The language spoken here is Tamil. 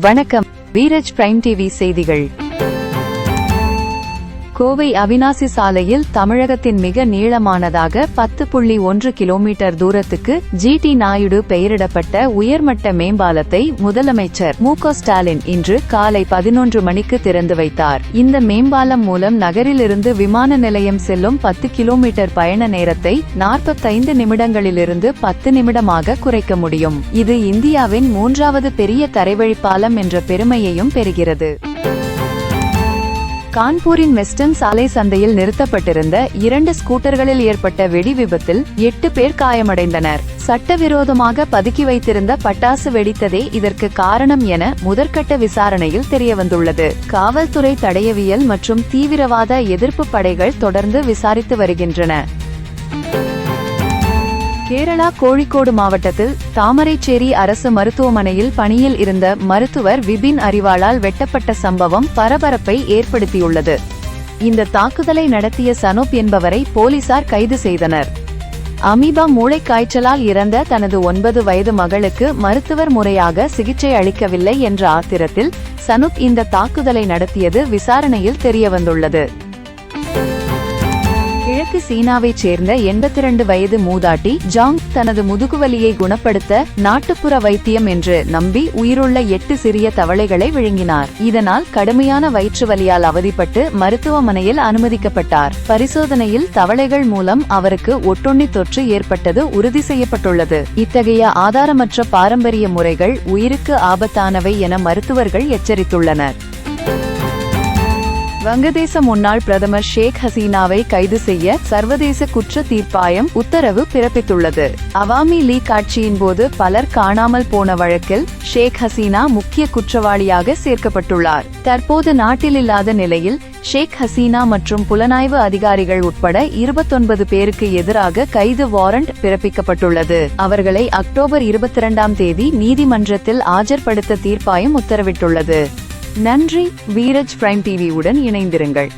வணக்கம். வீரஜ் பிரைம் டிவி செய்திகள். கோவை அவினாசி சாலையில் தமிழகத்தின் மிக நீளமானதாக பத்து புள்ளி ஒன்று கிலோமீட்டர் தூரத்துக்கு ஜிடி நாயுடு பெயரிடப்பட்ட உயர்மட்ட மேம்பாலத்தை முதலமைச்சர் மு க ஸ்டாலின் இன்று காலை பதினொன்று மணிக்கு திறந்து வைத்தார். இந்த மேம்பாலம் மூலம் நகரிலிருந்து விமான நிலையம் செல்லும் பத்து கிலோமீட்டர் பயண நேரத்தை நாற்பத்தைந்து நிமிடங்களிலிருந்து பத்து நிமிடமாக குறைக்க முடியும். இது இந்தியாவின் மூன்றாவது பெரிய தரைவழி பாலம் என்ற பெருமையையும் பெறுகிறது. கான்பூரின் வெஸ்டர்ன் சாலை சந்தையில் நிறுத்தப்பட்டிருந்த இரண்டு ஸ்கூட்டர்களில் ஏற்பட்ட வெடி விபத்தில் எட்டு பேர் காயமடைந்தனர். சட்டவிரோதமாக பதுக்கி வைத்திருந்த பட்டாசு வெடித்ததே இதற்கு காரணம் என முதற்கட்ட விசாரணையில் தெரியவந்துள்ளது. காவல்துறை தடயவியல் மற்றும் தீவிரவாத எதிர்ப்பு படைகள் தொடர்ந்து விசாரித்து வருகின்றன. கேரளா கோழிக்கோடு மாவட்டத்தில் தாமரைச்சேரி அரசு மருத்துவமனையில் பணியில் இருந்த மருத்துவர் விபின் அரிவாளால் வெட்டப்பட்ட சம்பவம் பரபரப்பை ஏற்படுத்தியுள்ளது. இந்த தாக்குதலை நடத்திய சனோப் என்பவரை போலீசார் கைது செய்தனர். அமீபா மூளைக்காய்ச்சலால் இறந்த தனது ஒன்பது வயது மகளுக்கு மருத்துவர் முறையாக சிகிச்சை அளிக்கவில்லை என்ற ஆத்திரத்தில் சனுப் இந்த தாக்குதலை நடத்தியது விசாரணையில் தெரியவந்துள்ளது. கிழக்கு சீனாவைச் சேர்ந்த எண்பத்தி இரண்டு வயது மூதாட்டி ஜாங் தனது முதுகுவலியை குணப்படுத்த நாட்டுப்புற வைத்தியம் என்று நம்பி உயிருள்ள எட்டு சிறிய தவளைகளை விழுங்கினார். இதனால் கடுமையான வயிற்று வலியால் அவதிப்பட்டு மருத்துவமனையில் அனுமதிக்கப்பட்டார். பரிசோதனையில் தவளைகள் மூலம் அவருக்கு ஒட்டுண்ணி தொற்று ஏற்பட்டது உறுதி செய்யப்பட்டுள்ளது. இத்தகைய ஆதாரமற்ற பாரம்பரிய முறைகள் உயிருக்கு ஆபத்தானவை என மருத்துவர்கள் எச்சரித்துள்ளனர். வங்கதேச முன்னாள் பிரதமர் ஷேக் ஹசீனாவை கைது செய்ய சர்வதேச குற்ற தீர்ப்பாயம் உத்தரவு பிறப்பித்துள்ளது. அவாமி லீக் ஆட்சியின் போது பலர் காணாமல் போன வழக்கில் ஷேக் ஹசீனா முக்கிய குற்றவாளியாக சேர்க்கப்பட்டுள்ளார். தற்போது நாட்டில் இல்லாத நிலையில் ஷேக் ஹசீனா மற்றும் புலனாய்வு அதிகாரிகள் உட்பட இருபத்தொன்பது பேருக்கு எதிராக கைது வாரண்ட் பிறப்பிக்கப்பட்டுள்ளது. அவர்களை அக்டோபர் இருபத்தி இரண்டாம் தேதி நீதிமன்றத்தில் ஆஜர்படுத்த தீர்ப்பாயம் உத்தரவிட்டுள்ளது. நன்றி வீரஜ் பிரைம் டிவியுடன் இணைந்திருங்கள்.